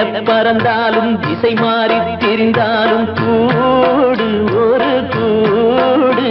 இதை பறந்தாலும் திசை மாறி திரிந்தாலும் கூடு ஒரு கூடு.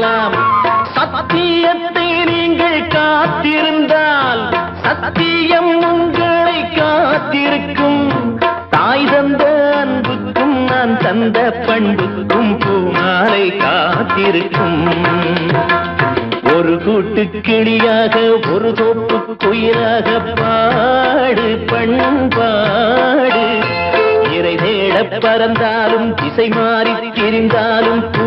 ஞானம் சத்தியத்தை நீங்கள் காத்திருந்தால் சத்தியம் உங்களை காத்திருக்கும். தாய் தந்த அன்புக்கும் நான் தந்த பண்புக்கும் பூமாலை காத்திருக்கும். ஒரு கூட்டு கிளியாக ஒரு தோப்பு குயிலாக பாடு பண்பாடு. இறை தேட பறந்தாலும் திசை மாறி திரிந்தாலும் பூ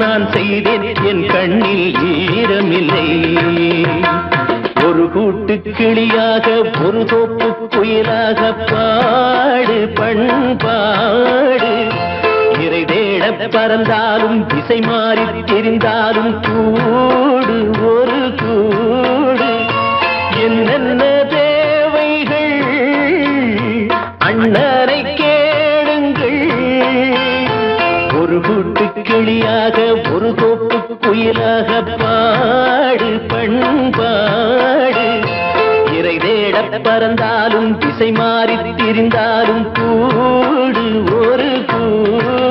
நான் செய்தேன் என் கண்ணில் ஈரமில்லை. ஒரு கூட்டு கிளியாக ஒரு தோப்பு புயலாக பாடு பண்பாடு. இறை தேட பறந்தாலும் திசை மாறி தெரிந்தாலும் கூடு ஒரு கூடு. என்னென்ன தேவைகள்? அண்ணரை கேளுங்கள். ஒரு கூட்டு கிளியாக உயிராக பாடு பண்பாடு. இறை தேட பறந்தாலும் திசை மாறி திரிந்தாலும் கூடு ஒரு கூடு.